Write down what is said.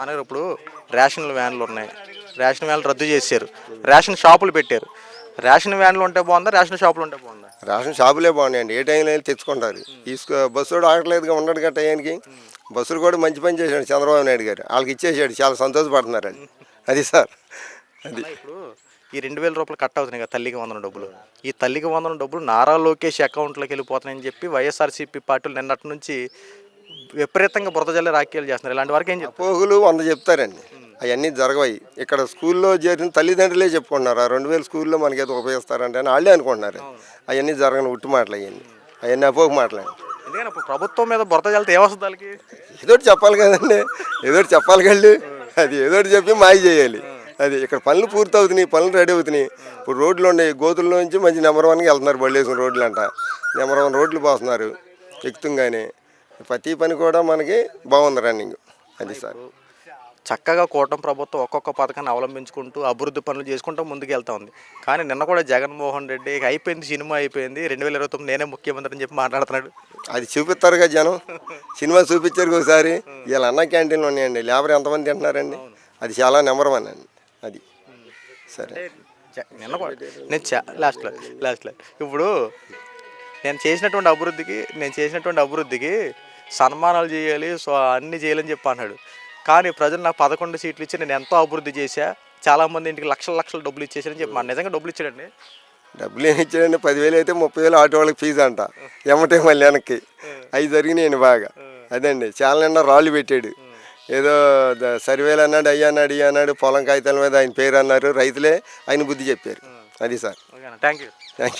అనగా ఇప్పుడు రేషన్ వ్యాన్లు ఉన్నాయి. రేషన్ వ్యాన్లు రద్దు చేశారు. రేషన్ షాపులు పెట్టారు. రేషన్ వ్యాన్లు ఉంటే బాగుందా? రేషన్ షాపులు ఉంటే బాగుందా? రేషన్ షాపులే బాగున్నాయండి. ఏ టైంలో వెళ్ళి తెచ్చుకుంటారు. ఈ స్కూ- బస్సు కూడా ఆగట్లేదుగా ఉండడు గట్ట టయానికి బస్సులు కూడా మంచి పని చేశాడు చంద్రబాబు నాయుడు గారు. వాళ్ళకి ఇచ్చేసాడు. చాలా సంతోషపడుతున్నారు అది అది సార్. అది. ఇప్పుడు ఈ రెండు వేల రూపాయలు కట్ అవుతున్నాయి కదా తల్లికి వందన డబ్బులు. ఈ తల్లికి వందన డబ్బులు నారా లోకేష్ అకౌంట్లోకి వెళ్ళిపోతున్నాయని చెప్పి వైఎస్ఆర్సీపీ పార్టీలు నిన్నటి నుంచి విపరీతంగా బురద జల్లి రాజకీయాలు చేస్తున్నారు. ఇలాంటి వరకు ఏం చెప్తారు? పోగులు వంద చెప్తారండి. అవన్నీ జరగవాయి ఇక్కడ స్కూల్లో చేరిన తల్లిదండ్రులే చెప్పుకుంటున్నారు. ఆ రెండు వేల స్కూల్లో మనకి ఏదో ఉపయోగిస్తారంటే అని వాళ్ళే అనుకుంటున్నారు. అవన్నీ జరగని ఉట్టి మాటలు అవన్నీ. అవన్నీ అపోక ఎందుకంటే ఇప్పుడు ప్రభుత్వం మీద బురద జల్లితే ఏమొస్తుంది వాళ్ళకి? ఏదోటి చెప్పాలి కదండి. ఏదోటి చెప్పాలి కళ్ళు అది ఏదోటి చెప్పి మాయ చేయాలి. అది ఇక్కడ పనులు పూర్తి అవుతున్నాయి పనులు రెడీ అవుతున్నాయి. ఇప్పుడు రోడ్లు ఉన్నాయి. గోతుల్లో నుంచి మంచి నెంబర్ వన్కి వెళ్తున్నారు బళ్ళు వేసిన రోడ్లు అంట నెంబర్ వన్ రోడ్లు పోస్తున్నారు. ఎక్కుతుంగానే. ప్రతి పని కూడా మనకి బాగుంది రన్నింగ్. అది సార్. చక్కగా కూటమి ప్రభుత్వం ఒక్కొక్క పథకాన్ని అవలంబించుకుంటూ అభివృద్ధి పనులు చేసుకుంటూ ముందుకు వెళ్తా ఉంది. కానీ నిన్న కూడా జగన్మోహన్ రెడ్డి "ఇక అయిపోయింది సినిమా అయిపోయింది. రెండు వేల ఇరవై తొమ్మిది నేనే ముఖ్యమంత్రి అని చెప్పి మాట్లాడుతున్నాడు. అది చూపిస్తారుగా జనం. సినిమా చూపించారు ఒకసారి. ఇలా అన్న క్యాంటీన్లు ఉన్నాయండి. లేబర్ ఎంతమంది తింటున్నారండి? అది చాలా నెంబర్ వన్ అండి. అది. సరే. నిన్న కూడా నేను లాస్ట్లో లాస్ట్లో ఇప్పుడు నేను చేసినటువంటి అభివృద్ధికి నేను చేసినటువంటి అభివృద్ధికి సన్మానాలు చేయాలి సో అన్ని చేయాలని చెప్పి అన్నాడు. కానీ ప్రజలు నాకు పదకొండు సీట్లు ఇచ్చి నేను ఎంతో అభివృద్ధి చేశా. చాలామంది ఇంటికి లక్షల లక్షల డబ్బులు ఇచ్చేసారని చెప్పి మా నిజంగా డబ్బులు ఇచ్చాడండి. డబ్బులు ఏమి ఇచ్చాడండి? పదివేలు అయితే ముప్పై వేలు ఆటో వాళ్ళకి ఫీజు అంట. ఎమ్మటే మళ్ళీ వెనక్కి అవి జరిగినాయండి బాగా. అదండి. చాలా నిండా రాళ్ళు పెట్టాడు. ఏదో సర్వేలు అన్నాడు అయ్యా అన్నాడు ఇయ్య అన్నాడు పొలం కాగితాల మీద ఆయన పేరు అన్నారు. రైతులే ఆయన బుద్ధి చెప్పారు. అది sir. Thank you thank you